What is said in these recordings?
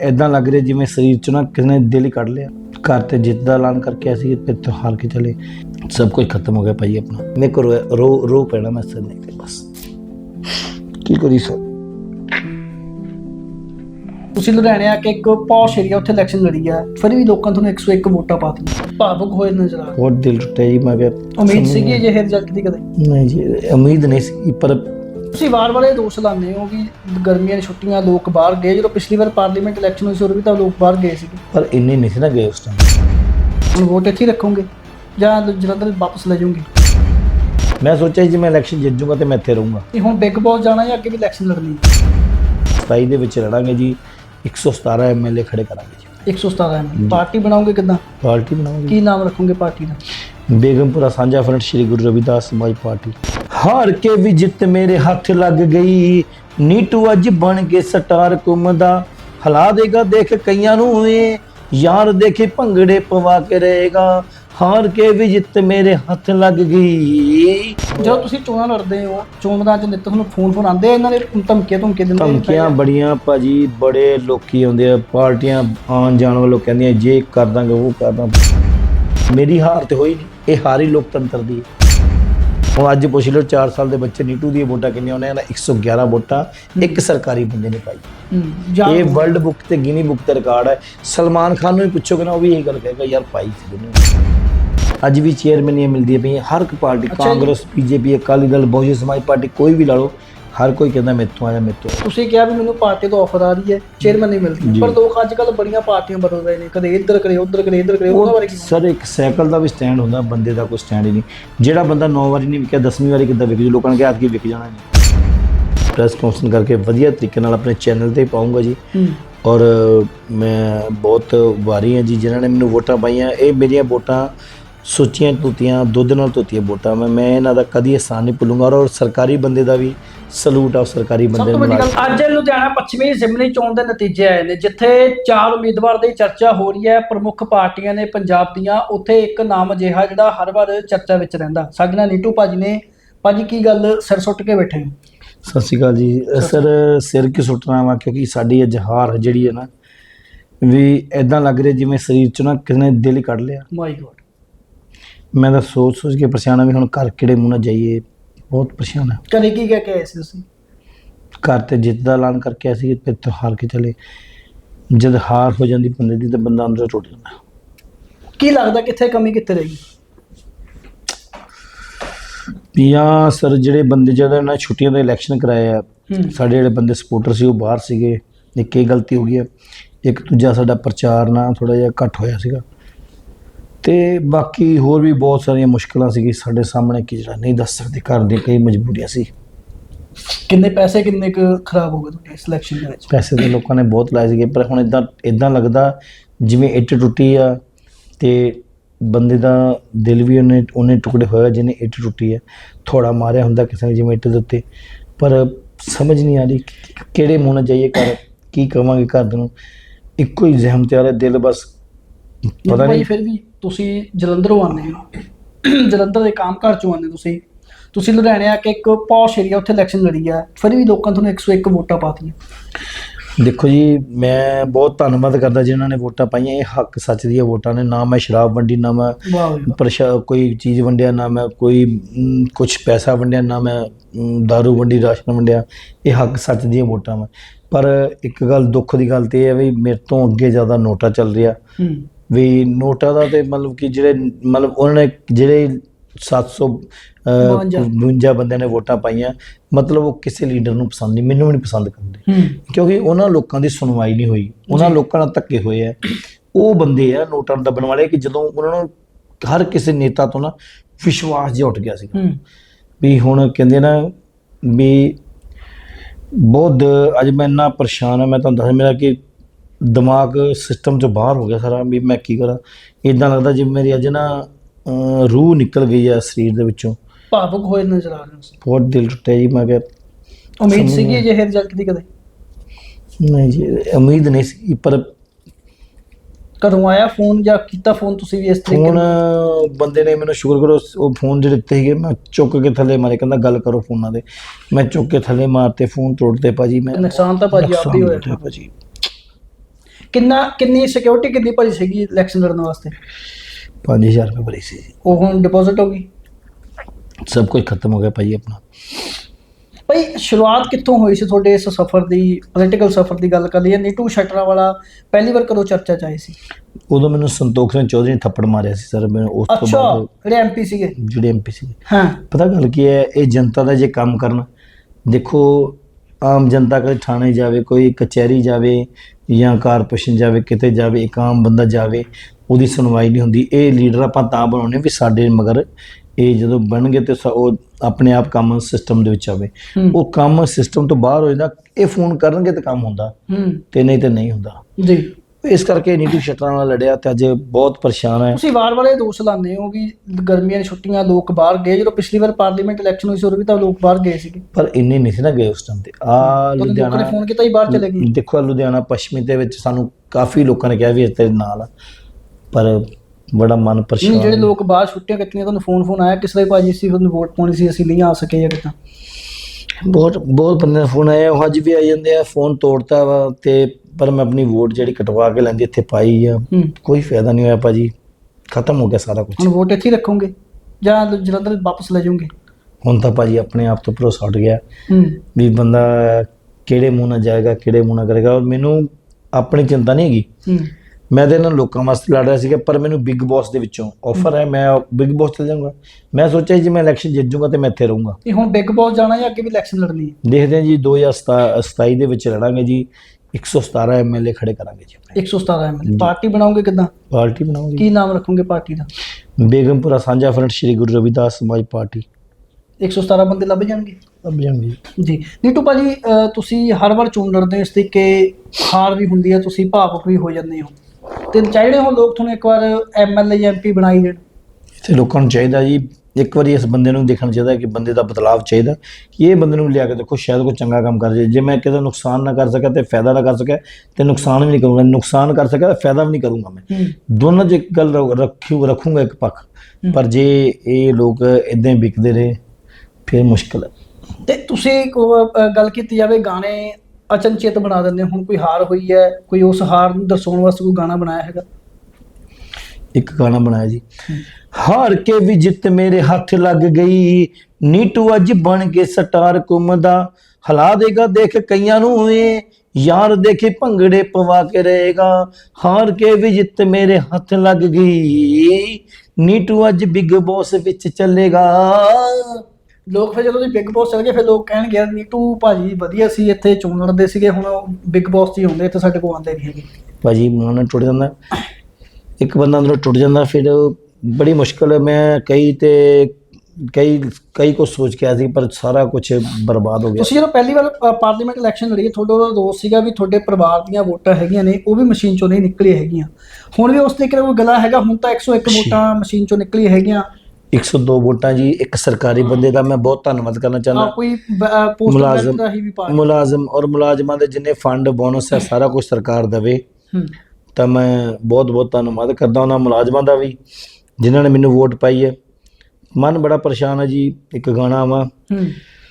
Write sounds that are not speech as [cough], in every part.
ਐਦਾਂ ਲੱਗ ਰਿਹਾ ਜਿਵੇਂ ਸਰੀਰ ਚੋਂ ਨਾ ਕਿਸੇ ਨੇ ਦਿਲ ਹੀ ਕੱਢ ਲਿਆ। ਘਰ ਤੇ ਜਿੱਤ ਦਾ ਐਲਾਨ ਕਰਕੇ ਅਸੀਂ ਫਿਰ ਤੋਂ ਹਾਰ ਕੇ ਚਲੇ। ਸਭ ਕੁਝ ਖਤਮ ਹੋ ਗਿਆ ਭਾਈ ਆਪਣਾ। ਮੇਰੇ ਕੋ ਰੋ- ਰੋ ਪੈਣਾ ਮੈਂ ਸਰ ਨਹੀਂ ਤੇ ਬਸ। ਕੀ ਕਰੀ ਸਰ? ਤੁਸੀਂ ਲੁਧਿਆਣੇ ਆ ਕੇ ਇੱਕ ਪੌਸ਼ ਏਰੀਆ ਉੱਥੇ ਇਲੈਕਸ਼ਨ ਲੜੀ ਆ। ਫਿਰ ਵੀ ਲੋਕਾਂ ਤੁਹਾਨੂੰ 101 ਵੋਟਾਂ ਪਾਤੀਆਂ ਭਾਵੁਕ ਹੋਏ ਨਜ਼ਰ ਆ। ਬਹੁਤ ਦਿਲ ਟੁੱਟਿਆ ਜੀ ਮੈਂ ਕਿਹਾ ਉਮੀਦ ਸੀਗੀ ਜੇ ਰਿਜ਼ਲਟ ਦੀ ਕਦੇ। ਨਹੀਂ ਜੀ ਉਮੀਦ ਨਹੀਂ ਸੀ ਪਰ ਤੁਸੀਂ ਵਾਰ ਵਾਲੇ ਦੋਸ਼ ਲਾਉਂਦੇ ਹੋ ਕਿ ਗਰਮੀਆਂ ਦੀਆਂ ਛੁੱਟੀਆਂ ਲੋਕ ਬਾਹਰ ਗਏ ਜਦੋਂ ਪਿਛਲੀ ਵਾਰ ਪਾਰਲੀਮੈਂਟ ਇਲੈਕਸ਼ਨ ਹੋਈ ਸੀ ਉਦੋਂ ਵੀ ਤਾਂ ਲੋਕ ਬਾਹਰ ਗਏ ਸੀਗੇ। ਪਰ ਇੰਨੇ ਨਹੀਂ ਸੀ ਨਾ ਗਏ ਉਸ ਟਾਈਮ ਹੁਣ ਵੋਟ ਇੱਥੇ ਰੱਖੋਗੇ ਜਾਂ ਜਲੰਧਰ ਵਾਪਸ ਲੈ ਜਾਓਗੇ? ਮੈਂ ਸੋਚਿਆ ਜੀ ਮੈਂ ਇਲੈਕਸ਼ਨ ਜਿੱਤ ਜੂਗਾ ਤੇ ਮੈਂ ਇੱਥੇ ਰਹੂੰਗਾ। ਤੇ ਹੁਣ ਬਿਗ ਬੌਸ ਜਾਣਾ ਜਾਂ ਅੱਗੇ ਵੀ ਇਲੈਕਸ਼ਨ ਲੜਨੀ? ਹੈ 27 ਦੇ ਵਿੱਚ ਲੜਾਂਗੇ ਜੀ 117 ਐਮਐਲਏ ਖੜੇ ਕਰਾਂਗੇ ਜੀ। 117 ਐਮ ਪਾਰਟੀ ਬਣਾਓਗੇ ਕਿਦਾਂ? ਪਾਰਟੀ ਬਣਾਵਾਂਗੇ। ਕੀ ਨਾਮ ਰੱਖੋਗੇ ਪਾਰਟੀ ਦਾ? ਬੇਗਮਪੁਰਾ ਸਾਂਝਾ ਫਰੰਟ ਸ਼੍ਰੀ ਗੁਰੂ ਰਵਿਦਾਸ ਸਮਾਜ ਪਾਰਟੀ। ਹਾਰ ਕੇ ਵੀ ਜਿੱਤ ਮੇਰੇ ਹੱਥ ਲੱਗ ਗਈ। ਨੀਟੂ ਅੱਜ ਬਣ ਕੇ ਸਟਾਰ ਘੁੰਮਦਾ। ਹਲਾ ਦੇਗਾ ਦੇਖ ਕਈਆਂ ਨੂੰ ਏ। ਯਾਰ ਦੇਖੇ ਭੰਗੜੇ ਪਵਾ ਕੇ ਰਹੇਗਾ। ਹਾਰ ਕੇ ਵੀ ਜਿੱਤ ਮੇਰੇ ਹੱਥ ਲੱਗ ਗਈ। ਜਦੋਂ ਤੁਸੀਂ ਚੋਣਾਂ ਲੜਦੇ ਹੋ ਚੋਣ ਚ ਨਿੱਤ ਤੁਹਾਨੂੰ ਫੋਨ ਫੋਨ ਆਉਂਦੇ ਆ? ਇਹਨਾਂ ਦੇ ਧਮਕੀਆਂ ਧਮਕੀਆਂ ਦਿੰਦੇ ਆ? ਧਮਕੀਆਂ ਬੜੀਆਂ ਭਾਜੀ ਬੜੇ ਲੋਕੀ ਆਉਂਦੇ ਆ। ਪਾਰਟੀਆਂ ਆਉਣ ਜਾਣ ਵਾਲੋਂ ਕਹਿੰਦੀਆਂ ਜੇ ਕਰ ਦਾਂਗੇ ਉਹ ਕਰ ਦਾਂਗੇ ਮੇਰੀ ਹਾਰ ਤੇ ਹੋਈ ਨਹੀਂ। ਇਹ ਹਾਰ ਹੀ ਲੋਕਤੰਤਰ ਦੀ ਹੈ। ਹੁਣ ਅੱਜ ਪੁੱਛ ਲਓ 4 ਸਾਲ ਦੇ ਬੱਚੇ ਨੀਟੂ ਦੀਆਂ ਵੋਟਾਂ ਕਿੰਨੀਆਂ ਉਹਨਾਂ ਨੇ 111 ਵੋਟਾਂ ਇੱਕ ਸਰਕਾਰੀ ਬੰਦੇ ਨੇ ਪਾਈ। ਇਹ ਵਰਲਡ ਬੁੱਕ ਤੇ ਗਿਨੀ ਬੁੱਕ ਤੇ ਰਿਕਾਰਡ ਹੈ। ਸਲਮਾਨ ਖਾਨ ਨੂੰ ਵੀ ਪੁੱਛੋਗੇ ਨਾ ਉਹ ਵੀ ਇਹੀ ਗੱਲ ਕਹੇਗਾ ਯਾਰ ਪਾਈ ਸੀ ਜਿਹਨੇ ਅੱਜ ਵੀ ਚੇਅਰਮੈਨੀਆਂ ਮਿਲਦੀਆਂ ਪਈਆਂ ਹਰ ਇੱਕ party. Congress BJP Akali Dal Bahujan Samaj party ਕੋਈ ਵੀ ਲਾ ਲਓ ਹਰ ਕੋਈ ਕਹਿੰਦਾ ਮੇਥੋਂ ਆਇਆ ਮੇਥੋਂ। ਤੁਸੀਂ ਕਿਹਾ ਵੀ ਮੈਨੂੰ ਪਾਰਟੀ ਤੋਂ ਆਫਰ ਆ ਰਹੀ ਹੈ ਚੇਅਰਮੈਨ ਨਹੀਂ ਮਿਲਦੀ। ਜੀ। ਪਰ ਲੋਕ ਅੱਜ ਕੱਲ ਬੜੀਆਂ ਪਾਰਟੀਆਂ ਬਦਲ ਰਹੇ ਨੇ। ਕਦੇ ਇੱਧਰ ਕਦੇ ਉੱਧਰ ਕਦੇ ਇੱਧਰ ਕਦੇ ਉਹਨਾਂ ਬਾਰੇ ਕੀ ਸਰ ਇੱਕ ਸਾਈਕਲ ਦਾ ਵੀ ਸਟੈਂਡ ਹੁੰਦਾ ਬੰਦੇ ਦਾ ਕੋਈ ਸਟੈਂਡ ਹੀ ਨਹੀਂ। ਜਿਹੜਾ ਬੰਦਾ 9 ਵਾਰੀ ਨਹੀਂ ਵਿਕਿਆ 10ਵੀਂ ਵਾਰੀ ਕਿੱਦਾਂ ਵਿਕ ਜੂ ਲੋਕਾਂ ਨੇ ਕਿਹਾ ਕੀ ਵਿਕ ਜਾਣਾ ਨਹੀਂ ਪ੍ਰੈਸ ਕਾਨਫਰੰਸ ਕਰਕੇ ਵਧੀਆ ਤਰੀਕੇ ਨਾਲ ਆਪਣੇ ਚੈਨਲ ਤੇ ਪਾਉਂਗਾ ਜੀ। ਔਰ ਮੈਂ ਬਹੁਤ ਵਾਰੀ ਹਾਂ ਜੀ ਜਿਨ੍ਹਾਂ ਨੇ ਮੈਨੂੰ ਵੋਟਾਂ ਪਾਈਆਂ ਇਹ ਮੇਰੀਆਂ ਵੋਟਾਂ ਸੋਚੀਆਂ ਧੋਤੀਆਂ ਦੁੱਧ ਨਾਲ ਧੋਤੀਆਂ ਵੋਟਾਂ ਮੈਂ ਮੈਂ ਇਹਨਾਂ ਦਾ ਕਦੀ ਅਹਿਸਾਨ ਨਹੀਂ ਭੁੱਲੂੰਗਾ। ਔਰ ਸਰਕਾਰੀ ਬੰਦੇ ਦਾ ਵੀ ਸਲੂਟ ਆ ਉਸ ਸਰਕਾਰੀ ਸਭ ਬੰਦੇ ਤੋਂ ਨੂੰ ਵੱਡੀ ਗੱਲ ਅੱਜ ਲੁਧਿਆਣਾ ਪੱਛਮੀ ਜ਼ਿਮਨੀ ਚੋਣ ਦੇ ਨਤੀਜੇ ਆਏ ਨੇ ਜਿੱਥੇ ਚਾਰ ਉਮੀਦਵਾਰ ਦੀ ਚਰਚਾ ਹੋ ਰਹੀ ਹੈ ਪ੍ਰਮੁੱਖ ਪਾਰਟੀਆਂ ਨੇ ਪੰਜਾਬ ਦੀਆਂ ਉੱਥੇ ਇੱਕ ਨਾਮ ਅਜਿਹਾ ਜਿਹੜਾ ਹਰ ਵਾਰ ਚਰਚਾ ਵਿੱਚ ਰਹਿੰਦਾ। ਸਾਡੇ ਨਾਲ ਨੀਟੂ ਭਾਜੀ ਨੇ। ਭਾਜੀ ਕੀ ਗੱਲ ਸਿਰ ਸੁੱਟ ਕੇ ਬੈਠੇ ਹੋ? ਸਤਿ ਸ਼੍ਰੀ ਅਕਾਲ ਜੀ। ਸਰ ਸਿਰ ਕਿ ਸੁੱਟਣਾ ਵਾ? ਕਿਉਂਕਿ ਸਾਡੀ ਅੱਜ ਹਾਰ ਜਿਹੜੀ ਹੈ ਨਾ ਵੀ ਐਦਾਂ ਲੱਗ ਰਿਹਾ ਜਿਵੇਂ ਸਰੀਰ ਚੋਂ ਨਾ ਕਿਸੇ ਨੇ ਦਿਲ ਹੀ ਕੱਢ ਲਿਆ। ਮਾਈ ਗੋਡ ਮੈਂ ਤਾਂ ਸੋਚ ਸੋਚ ਕੇ ਪਰੇਸ਼ਾਨ ਆ ਵੀ ਹੁਣ ਘਰ ਕਿਹੜੇ ਮੂੰਹ ਨਾਲ ਜਾਈਏ ਬਹੁਤ ਪਰੇਸ਼ਾਨ ਆ। ਕਦੇ ਕੀ ਕਹਿ ਕੇ ਆਏ ਸੀ ਤੁਸੀਂ? ਘਰ ਤੇ ਜਿੱਤ ਦਾ ਐਲਾਨ ਕਰਕੇ ਅਸੀਂ ਫਿਰ ਤੋਂ ਹਾਰ ਕੇ ਚਲੇ। ਜਦ ਹਾਰ ਹੋ ਜਾਂਦੀ ਬੰਦੇ ਦੀ ਤਾਂ ਬੰਦਾ ਅੰਦਰ ਟੁੱਟ ਜਾਂਦਾ। ਕੀ ਲੱਗਦਾ ਕਿੱਥੇ ਕਮੀ ਕਿੱਥੇ ਰਹੀ? ਜਾਂ ਸਰ ਜਿਹੜੇ ਬੰਦੇ ਜਦੋਂ ਨਾ ਛੁੱਟੀਆਂ ਦਾ ਇਲੈਕਸ਼ਨ ਕਰਾਇਆ ਹੂੰ। ਸਾਡੇ ਜਿਹੜੇ ਬੰਦੇ ਸਪੋਰਟਰ ਸੀ ਉਹ ਬਾਹਰ ਸੀਗੇ। ਇੱਕ ਇਹ ਗਲਤੀ ਹੋ ਗਈ ਹੈ ਇੱਕ ਦੂਜਾ ਸਾਡਾ ਪ੍ਰਚਾਰ ਨਾ ਥੋੜਾ ਜਿਹਾ ਘੱਟ ਹੋਇਆ ਸੀਗਾ। ਤੇ ਬਾਕੀ ਹੋਰ ਵੀ ਬਹੁਤ ਸਾਰੀਆਂ ਮੁਸ਼ਕਲਾਂ ਸੀਗੀ ਸਾਡੇ ਸਾਹਮਣੇ ਕਿ ਜਿਹੜਾ ਨਹੀਂ ਦੱਸ ਸਕਦੇ ਘਰ ਦੀਆਂ ਕਈ ਮਜਬੂਰੀਆਂ ਸੀ। ਕਿੰਨੇ ਪੈਸੇ ਕਿੰਨੇ ਕੁ ਖਰਾਬ ਹੋ ਗਏ ਤੁਹਾਡੇ ਸਿਲੈਕਸ਼ਨ ਦੇ ਵਿੱਚ? ਪੈਸੇ ਤਾਂ ਲੋਕਾਂ ਨੇ ਬਹੁਤ ਲਾਏ ਸੀਗੇ ਪਰ ਹੁਣ ਇਦਾਂ ਇਦਾਂ ਲੱਗਦਾ ਜਿਵੇਂ ਇੱਟ ਟੁੱਟੀ ਆ ਤੇ ਬੰਦੇ ਦਾ ਦਿਲ ਵੀ ਉਹਨੇ ਉਹਨੇ ਟੁਕੜੇ ਹੋਇਆ ਜਿਹਨੇ ਇੱਟ ਟੁੱਟੀ ਹੈ ਥੋੜਾ ਮਾਰਿਆ ਹੁੰਦਾ ਕਿਸੇ ਨੇ ਜਿਵੇਂ ਇੱਟ ਦੇ ਉੱਤੇ। ਪਰ ਸਮਝ ਨਹੀਂ ਆ ਰਹੀ ਕਿਹੜੇ ਮੂੰਹ ਨਾਲ ਜਾਈਏ ਘਰ ਕੀ ਕਵਾਂਗੇ ਘਰ ਨੂੰ। ਇੱਕੋ ਹੀ ਜ਼ਹਿਮ ਤੇ ਆ ਰਿਹਾ ਦਿਲ ਬਸ ਪਤਾ ਭਾਈ ਨਹੀਂ। ਫਿਰ ਵੀ ਤੁਸੀਂ ਜਲੰਧਰੋਂ ਆਉਂਦੇ ਹੋ। ਜਲੰਧਰ ਦੇ ਕਾਮਘਰ ਚੋਂ ਆਉਂਦੇ ਤੁਸੀਂ। ਤੁਸੀਂ ਲੁਧਿਆਣੇ ਆ ਕੇ ਇੱਕ ਪੌਸ਼ ਏਰੀਆ ਉੱਥੇ ਇਲੈਕਸ਼ਨ ਲੜੀ ਆ। ਫਿਰ ਵੀ ਲੋਕਾਂ ਤੁਹਾਨੂੰ 101 ਵੋਟਾਂ ਪਾਤੀਆਂ। ਦੇਖੋ ਜੀ ਮੈਂ ਬਹੁਤ ਧੰਨਵਾਦ ਕਰਦਾ ਜਿਨ੍ਹਾਂ ਨੇ ਵੋਟਾਂ ਪਾਈਆਂ। ਇਹ ਹੱਕ ਸੱਚ ਦੀਆਂ ਵੋਟਾਂ ਨੇ। ਨਾ ਮੈਂ ਸ਼ਰਾਬ ਵੰਡੀ ਨਾ ਮੈਂ। ਪ੍ਰਸ਼ਾ ਕੋਈ ਚੀਜ਼ ਵੰਡਿਆ ਨਾ ਮੈਂ ਕੋਈ ਕੁਝ ਪੈਸਾ ਵੰਡਿਆ ਨਾ ਮੈਂ ਮ, ਦਾਰੂ ਵੰਡੀ ਰਾਸ਼ਨ ਵੰਡਿਆ। ਇਹ ਹੱਕ ਸੱਚ ਦੀਆਂ ਵੋਟਾਂ ਵਾ। ਪਰ ਇੱਕ ਗੱਲ ਦੁੱਖ ਦੀ ਗੱਲ ਤੇ ਇਹ ਹੈ ਵੀ ਮੇਰੇ ਤੋਂ ਅੱਗੇ ਜ਼ਿਆਦਾ ਨੋਟਾ ਚੱਲ ਰਿਹਾ ਵੀ ਨੋਟਾ ਦਾ ਤੇ ਮਤਲਬ ਕਿ ਜਿਹੜੇ ਮਤਲਬ ਉਹਨਾਂ ਨੇ ਜਿਹੜੇ 700 ਬਵੰਜਾ। 52 ਬੰਦਿਆਂ ਨੇ ਵੋਟਾਂ ਪਾਈਆਂ ਮਤਲਬ ਉਹ ਕਿਸੇ ਲੀਡਰ ਨੂੰ ਪਸੰਦ ਨਹੀਂ ਮੈਨੂੰ ਵੀ ਨਹੀਂ ਪਸੰਦ ਕਰਦੇ। ਕਿਉਂਕਿ ਉਹਨਾਂ ਲੋਕਾਂ ਦੀ ਸੁਣਵਾਈ ਨਹੀਂ ਹੋਈ। ਉਹਨਾਂ। ਲੋਕਾਂ ਨਾਲ ਧੱਕੇ ਹੋਏ ਆ। ਉਹ ਬੰਦੇ ਆ ਨੋਟਾਂ ਦੱਬਣ ਵਾਲੇ ਕਿ ਜਦੋਂ ਉਹਨਾਂ ਨੂੰ ਹਰ ਕਿਸੇ ਨੇਤਾ ਤੋਂ ਨਾ ਵਿਸ਼ਵਾਸ ਜਿਹਾ ਉੱਠ ਗਿਆ ਸੀ ਵੀ ਹੁਣ ਕਹਿੰਦੇ ਨਾ ਵੀ ਬਹੁਤ ਅੱਜ ਮੈਂ ਇੰਨਾ ਪਰੇਸ਼ਾਨ ਆ ਮੈਂ ਤੁਹਾਨੂੰ ਦੱਸ ਮੇਰਾ ਕਿ ਦਿਮਾਗ ਸਿਸਟਮ ਤੋਂ ਬਾਹਰ ਹੋ ਗਿਆ ਸਾਰਾ ਵੀ ਮੈਂ ਕੀ ਕਰਾਂ। ਇਦਾਂ ਲੱਗਦਾ ਜਿਵੇਂ ਮੇਰੀ ਅੱਜ ਨਾ ਅਹ, ਰੂਹ ਨਿਕਲ ਗਈ ਆ ਸਰੀਰ ਦੇ ਵਿੱਚੋਂ। ਭਾਵੁਕ ਹੋਏ ਨਜ਼ਰ ਆ ਰਹੇ ਹੋ ਤੁਸੀਂ। ਬਹੁਤ ਦਿਲ ਟੁੱਟਿਆ ਜੀ ਮੈਂ ਕਿਹਾ। ਉਮੀਦ ਸੀਗੀ ਜੇ ਰਿਜ਼ਲਟ ਦੀ ਕਦੇ? ਨਹੀਂ ਜੀ ਉਮੀਦ ਨਹੀਂ ਸੀ ਪਰ ਕਦੋਂ ਆਇਆ ਫੋਨ ਜਾਂ ਕੀਤਾ ਫੋਨ ਤੁਸੀਂ ਵੀ ਇਸ ਤਰੀਕੇ ਫੋਨ ਨਾਲ? ਬੰਦੇ ਨੇ ਮੈਨੂੰ ਸ਼ੁਕਰ ਕਰੋ ਉਹ ਫੋਨ ਜਿਹੜੇ ਦਿੱਤੇ ਸੀਗੇ ਮੈਂ ਚੁੱਕ ਕੇ ਥੱਲੇ ਮਾਰੇ ਕਹਿੰਦਾ ਗੱਲ ਕਰੋ ਫੋਨਾਂ ਦੇ। ਮੈਂ ਚੁੱਕ ਕੇ ਥੱਲੇ ਮਾਰਤੇ ਫੋਨ ਤੋੜਤੇ ਭਾਜੀ ਮੈਂ ਨੁਕਸਾਨ ਤਾਂ ਭਾਜੀ ਆਪ ਹੀ ਨੁਕਸਾਨ ਹੋਇਆ। ਹੋਇਆ ਭਾਜੀ। ਕਿੰਨਾ ਕਿੰਨੀ ਸਿਕਿਉਰਿਟੀ ਕਿੰਨੀ ਭਰੀ ਸੀਗੀ ਇਲੈਕਸ਼ਨ ਲੜਨ ਵਾਸਤੇ? 5000 ਰੁਪਏ ਭਰੀ ਸੀ ਜੀ। ਉਹ ਹੁਣ ਡਿਪੋਜ਼ਿਟ ਹੋ ਗਈ? ਸਭ ਕੁਝ ਖਤਮ ਹੋ ਗਿਆ ਭਾਈ ਆਪਣਾ। ਭਾਈ ਸ਼ੁਰੂਆਤ ਕਿੱਥੋਂ ਹੋਈ ਸੀ ਤੁਹਾਡੇ ਇਸ ਸਫ਼ਰ ਦੀ ਪੋਲੀਟੀਕਲ ਸਫ਼ਰ ਦੀ ਗੱਲ ਕਰ ਲਈਏ ਨੀਟੂ ਸ਼ਟਰਾ ਵਾਲਾ ਪਹਿਲੀ ਵਾਰ ਕਦੋਂ ਚਰਚਾ ਚ ਆਏ ਸੀ? ਉਦੋਂ ਮੈਨੂੰ ਸੰਤੋਖ ਸਿੰਘ ਚੌਧਰੀ ਨੇ ਥੱਪੜ ਮਾਰਿਆ ਸੀ ਸਰ। ਮੈਂ ਉਸ ਤੋਂ ਅੱਛਾ ਬਾਅਦ ਜਿਹੜੇ ਐਮਪੀ ਸੀਗੇ? ਜਿਹੜੇ ਐਮਪੀ ਸੀ ਹਾਂ। ਪਤਾ ਗੱਲ ਕੀ ਹੈ ਇਹ ਜਨਤਾ ਦਾ ਜੇ ਕੰਮ ਕਰਨ ਦੇਖੋ ਆਮ ਜਨਤਾ ਕਦੇ ਥਾਣੇ ਜਾਵੇ ਕੋਈ ਕਚਹਿਰੀ ਜਾਵੇ ਜਾਂ ਕਾਰਪੋਰੇਸ਼ਨ ਜਾਵੇ ਕਿਤੇ ਜਾਵੇ ਇੱਕ ਆਮ ਬੰਦਾ ਜਾਵੇ ਉਹਦੀ ਸੁਣਵਾਈ ਨਹੀਂ ਹੁੰਦੀ। ਇਹ ਲੀਡਰ ਆਪਾਂ ਤਾਂ ਬਣਾਉਣੇ ਵੀ ਸਾਡੇ ਮਗਰ ਇਹ ਜਦੋਂ ਬਣਨਗੇ ਤੇ ਸ- ਉਹ ਆਪਣੇ ਆਪ ਕੰਮ ਸਿਸਟਮ ਦੇ ਵਿੱਚ ਆਵੇ। ਉਹ ਕੰਮ ਸਿਸਟਮ ਤੋਂ ਬਾਹਰ ਹੋ ਜਾਂਦਾ ਇਹ ਫੋਨ ਕਰਨਗੇ ਤੇ ਕੰਮ ਹੁੰਦਾ ਤੇ ਨਹੀਂ ਤੇ ਨਹੀਂ ਹੁੰਦਾ। ਜੀ। ਇਸ ਕਰਕੇ ਨੀਟੂ ਸ਼ਟਰਾਂ ਨਾਲ ਲੜਿਆ ਤੇ ਅੱਜ ਬਹੁਤ ਪਰੇਸ਼ਾਨ ਹੈ। ਤੁਸੀਂ ਵਾਰ ਇਹ ਦੋਸ਼ ਲਾਉਂਦੇ ਹੋ ਵੀ ਗਰਮੀਆਂ ਦੀਆਂ ਛੁੱਟੀਆਂ ਲੋਕ ਬਾਹਰ ਗਏ। ਜਦੋਂ ਪਿਛਲੀ ਵਾਰ ਪਾਰਲੀਮੈਂਟ ਇਲੈਕਸ਼ਨ ਹੋਈ ਸੀ ਉਦੋਂ ਵੀ ਤਾਂ ਲੋਕ ਬਾਹਰ ਗਏ ਸੀਗੇ। ਪਰ ਇੰਨੇ ਨਹੀਂ ਸੀ ਨਾ ਗਏ ਉਸ ਟਾਈਮ ਤੇ। ਆ ਤੁਹਾਨੂੰ ਲੋਕਾਂ ਲੁਧਿਆਣਾ ਨੇ ਫੋਨ ਕੀਤਾ ਹੀ ਬਾਹਰ ਚਲੇ ਗਏ। ਦੇਖੋ ਲੁਧਿਆਣਾ ਪੱਛਮੀ ਦੇ ਵਿੱਚ ਸਾਨੂੰ ਕਾਫੀ ਲੋਕਾਂ ਨੇ ਕਿਹਾ ਵੀ ਤੇਰੇ ਨਾਲ ਪਰ ਬੜਾ ਮਨ ਨਹੀਂ ਪਰੇਸ਼ਾਨ ਜਿਹੜੇ ਲੋਕ ਬਾਹਰ ਛੁੱਟੀਆਂ ਕੱਟੀਆਂ ਤੁਹਾਨੂੰ ਫੋਨ ਫੋਨ ਆਇਆ ਕਿਸੇ ਦਾ ਭਾਜੀ ਸੀ ਤੁਹਾਨੂੰ ਵੋਟ ਪਾਉਣੀ ਸੀ ਅਸੀਂ ਨਹੀਂ ਆ ਸਕੇ ਜਾਂ ਕਿਦਾਂ? ਬਹੁਤ ਬਹੁਤ ਬੰਦੇ ਦਾ ਫੋਨ ਆਇਆ ਉਹ ਅੱਜ ਵੀ ਆ ਜਾਂਦੇ ਆ ਫੋਨ ਤੋੜਤਾ ਵਾ ਤੇ ਪਰ ਮੈਂ ਆਪਣੀ ਵੋਟ ਜਿਹੜੀ ਕਟਵਾ ਕੇ ਲੈਂਦੀ ਇੱਥੇ ਪਾਈ ਆ। ਹੂੰ। ਕੋਈ ਫਾਇਦਾ ਨਹੀਂ ਹੋਇਆ ਭਾਜੀ ਖਤਮ ਹੋ ਗਿਆ ਸਾਰਾ ਕੁਝ ਹੁਣ ਵੋਟ ਇੱਥੇ ਹੀ ਰੱਖੋਗੇ? ਜਾਂ ਜਲੰਧਰ ਵਾਪਸ ਲੈ ਜਾਓਗੇ? ਹੁਣ ਤਾਂ ਭਾਜੀ ਆਪਣੇ ਆਪ ਤੋਂ ਭਰੋਸਾ ਉੱਠ ਗਿਆ। ਹੂੰ। ਵੀ ਬੰਦਾ ਕਿਹੜੇ ਮੂੰਹ ਨਾਲ ਜਾਏਗਾ ਕਿਹੜੇ ਮੂੰਹ ਨਾਲ ਕਰੇਗਾ ਔਰ ਮੈਨੂੰ ਆਪਣੀ ਚਿੰਤਾ ਨਹੀਂ ਹੈਗੀ। ਹੂੰ। ਮੈਂ ਤਾਂ ਇਹਨਾਂ ਲੋਕਾਂ ਵਾਸਤੇ ਲੜ ਰਿਹਾ ਸੀਗਾ ਪਰ ਮੈਨੂੰ ਬਿਗ ਬੌਸ ਦੇ ਵਿੱਚੋਂ ਆਫਰ ਹੈ ਮੈਂ ਬਿਗ ਬੌਸ ਚਲ ਜਾਊਂਗਾ। ਮੈਂ ਸੋਚਿਆ ਜੀ ਮੈਂ ਇਲੈਕਸ਼ਨ ਜਿੱਤ ਜਾਊਂਗਾ ਤੇ ਮੈਂ ਇੱਥੇ ਰਹੂੰਗਾ। ਇਹ ਹੁਣ ਬਿਗ ਬੌਸ ਜਾਣਾ ਜਾਂ ਅੱਗੇ ਵੀ ਇਲੈਕਸ਼ਨ ਲੜਨੀ ਹੈ? ਦੇਖਦੇ ਹਾਂ ਜੀ 2027 ਦੇ ਵਿੱਚ ਲੜਾਂਗੇ ਜੀ 117 ਐਮਐਲਏ ਖੜੇ ਕਰਾਂਗੇ ਜੀ ਆਪਣੇ। 117 ਐਮਐਲਏ ਪਾਰਟੀ ਬਣਾਓਗੇ ਕਿਦਾਂ? ਪਾਰਟੀ ਬਣਾਉਂਗੇ। ਕੀ ਨਾਮ ਰੱਖੋਗੇ ਪਾਰਟੀ ਦਾ? ਬੇਗਮਪੁਰਾ ਸਾਂਝਾ ਫਰੰਟ ਸ਼੍ਰੀ ਗੁਰੂ ਰਵਿਦਾਸ ਸਮਾਜ ਪਾਰਟੀ। 117 ਬੰਦੇ ਲੱਭ ਜਾਣਗੇ? ਲੱਭ ਜਾਣਗੇ। ਜੀ। ਨੀਟੂ ਭਾਜੀ ਤੁਸੀਂ ਹਰ ਵਾਰ ਚੋਣ ਲੜਦੇ ਹੋ ਇਸ ਤਰੀਕੇ ਹਾਰ ਵੀ ਹੁੰਦੀ ਹੈ ਤੁਸੀਂ ਭਾਵੁਕ ਵੀ ਹੋ ਜਾਂਦੇ ਹੋ। ਤੇ ਚਾਹੀਦੇ ਹੋ ਲੋਕ ਤੁਹਾਨੂੰ ਇੱਕ ਵਾਰ ਐਮਐਲਏ ਜਾਂ ਐਮਪੀ ਬਣਾਈ ਦੇਣ ਇੱਥੇ ਲੋਕਾਂ ਨੂੰ ਚਾਹੀਦਾ ਜੀ ਇੱਕ ਵਾਰੀ ਇਸ ਬੰਦੇ ਨੂੰ ਦੇਖਣਾ ਚਾਹੀਦਾ ਕਿ ਬੰਦੇ ਦਾ ਬਦਲਾਵ ਚਾਹੀਦਾ ਕਿ ਇਹ ਬੰਦੇ ਨੂੰ ਲਿਆ ਕੇ ਦੇਖੋ ਸ਼ਾਇਦ ਕੋਈ ਚੰਗਾ ਕੰਮ ਕਰ ਜੇ। ਜੇ ਮੈਂ ਕਿਸੇ ਦਾ ਨੁਕਸਾਨ ਨਾ ਕਰ ਸਕਿਆ ਤੇ ਫਾਇਦਾ ਨਾ ਕਰ ਸਕਿਆ ਤੇ ਨੁਕਸਾਨ ਵੀ ਨਹੀਂ ਕਰੂੰਗਾ। ਨੁਕਸਾਨ ਕਰ ਸਕਿਆ ਤਾਂ ਫਾਇਦਾ ਵੀ ਨਹੀਂ ਕਰੂੰਗਾ ਮੈਂ। ਦੋਨਾਂ ਇੱਕ ਗੱਲ ਰੱਖੂ ਰੱਖੂੰਗਾ ਇੱਕ ਪੱਖ। ਪਰ ਜੇ ਇਹ ਲੋਕ ਇਦਾਂ ਵਿਕਦੇ ਰਹੇ ਫਿਰ ਮੁਸ਼ਕਲ ਹੈ। ਤੇ ਤੁਸੀਂ ਗੱਲ ਕੀਤੀ ਜਾਵੇ ਗਾਣੇ ਅਚਨਚੇਤ ਬਣਾ ਦਿੰਦੇ ਹੋ। ਹੁਣ ਕੋਈ ਹਾਰ ਹੋਈ ਹੈ ਕੋਈ ਉਸ ਹਾਰ ਨੂੰ ਦਰਸਾਉਣ ਵਾਸਤੇ ਕੋਈ ਗਾਣਾ ਬਣਾਇਆ ਹੈਗਾ? ਇੱਕ ਗਾਣਾ ਬਣਾਇਆ ਜੀ। ਹਾਰ ਕੇ ਵੀ ਜਿੱਤ ਮੇਰੇ ਹੱਥ ਲੱਗ ਗਈ ਨੀਟੂ ਅੱਜ ਬਣ ਕੇ ਸਟਾਰ ਘੁੰਮਦਾ। ਹਲਾ ਦੇਗਾ ਦੇਖ ਕਈਆਂ ਨੂੰ ਏ ਯਾਰ ਦੇਖੇ ਭੰਗੜੇ ਪਵਾ ਕੇ ਰਹੇਗਾ। ਹਾਰ ਕੇ ਵੀ ਜਿੱਤ ਮੇਰੇ ਹੱਥ ਲੱਗ ਗਈ ਨੀਟੂ ਅੱਜ ਬਿਗ ਬੌਸ ਵਿੱਚ ਚੱਲੇਗਾ। ਲੋਕ ਫਿਰ ਜਦੋਂ ਤੁਸੀਂ ਬਿਗ ਬੌਸ ਚਲੇ ਗਏ ਫਿਰ ਲੋਕ ਕਹਿਣਗੇ ਯਾਰ ਨੀਟੂ ਭਾਜੀ ਵਧੀਆ ਸੀ ਇੱਥੇ ਚੋਣ ਲੜਦੇ ਸੀਗੇ ਹੁਣ ਬਿਗ ਬੌਸ 'ਚ ਹੀ ਹੁੰਦੇ ਇੱਥੇ ਸਾਡੇ ਕੋਲ ਆਉਂਦੇ ਨਹੀਂ ਹੈਗੇ। ਭਾਜੀ ਮਨ ਟੁੱਟ ਜਾਂਦਾ। ਇੱਕ ਬੰਦਾ ਅੰਦਰੋਂ ਟੁੱਟ ਜਾਂਦਾ ਫਿਰ ਬੜੀ ਮੁਸ਼ਕਲ ਹੈ। ਮੈਂ ਕਈ ਤੇ ਕਈ ਕਈ ਕੁਛ ਸੋਚ ਕੇ ਆਇਆ ਸੀ ਪਰ ਸਾਰਾ ਕੁਝ ਬਰਬਾਦ ਹੋ ਗਿਆ। ਤੁਸੀਂ ਜਦੋਂ ਪਹਿਲੀ ਵਾਰ ਪਾਰਲੀਮੈਂਟ ਇਲੈਕਸ਼ਨ ਲੜੀ ਤੁਹਾਡਾ ਉਹਦਾ ਦੋਸਤ ਸੀਗਾ ਵੀ ਤੁਹਾਡੇ ਪਰਿਵਾਰ ਦੀਆਂ ਵੋਟਾਂ ਹੈਗੀਆਂ ਨੇ ਉਹ ਵੀ ਮਸ਼ੀਨ ਚੋਂ ਨਹੀਂ ਨਿਕਲੀਆਂ ਹੈਗੀਆਂ। ਹੁਣ ਵੀ ਉਸ ਤਰੀਕੇ ਦਾ ਕੋਈ ਗਲਾ ਹੈਗਾ ਹੁਣ ਤਾਂ 101 ਵੋਟਾਂ ਮਸ਼ੀਨ ਚੋਂ ਨਿਕਲੀਆਂ ਹੈਗੀਆਂ। 102 ਵੋਟਾਂ ਜੀ ਇੱਕ ਸਰਕਾਰੀ ਬੰਦੇ ਦਾ ਮੈਂ ਬਹੁਤ ਧੰਨਵਾਦ ਕਰਨਾ ਚਾਹੁੰਦਾ। ਕੋਈ ਮੁਲਾਜ਼ਮ ਦਾ ਹੀ ਵੀ ਪਾ ਮੁਲਾਜ਼ਮ ਔਰ ਮੁਲਾਜ਼ਮਾਂ ਦੇ ਜਿੰਨੇ ਫੰਡ ਬੋਨਸ ਹੈ ਸਾਰਾ ਕੁਝ ਸਰਕਾਰ ਦੇਵੇ। ਤਾਂ ਮੈਂ ਬਹੁਤ ਬਹੁਤ ਧੰਨਵਾਦ ਕਰਦਾ ਉਹਨਾਂ ਮੁਲਾਜ਼ਮਾਂ ਦਾ ਵੀ ਜਿਨ੍ਹਾਂ ਨੇ ਮੈਨੂੰ ਵੋਟ ਪਾਈ ਹੈ। ਮਨ ਬੜਾ ਪਰੇਸ਼ਾਨ ਹੈ ਜੀ ਇੱਕ ਗਾਣਾ ਵਾ।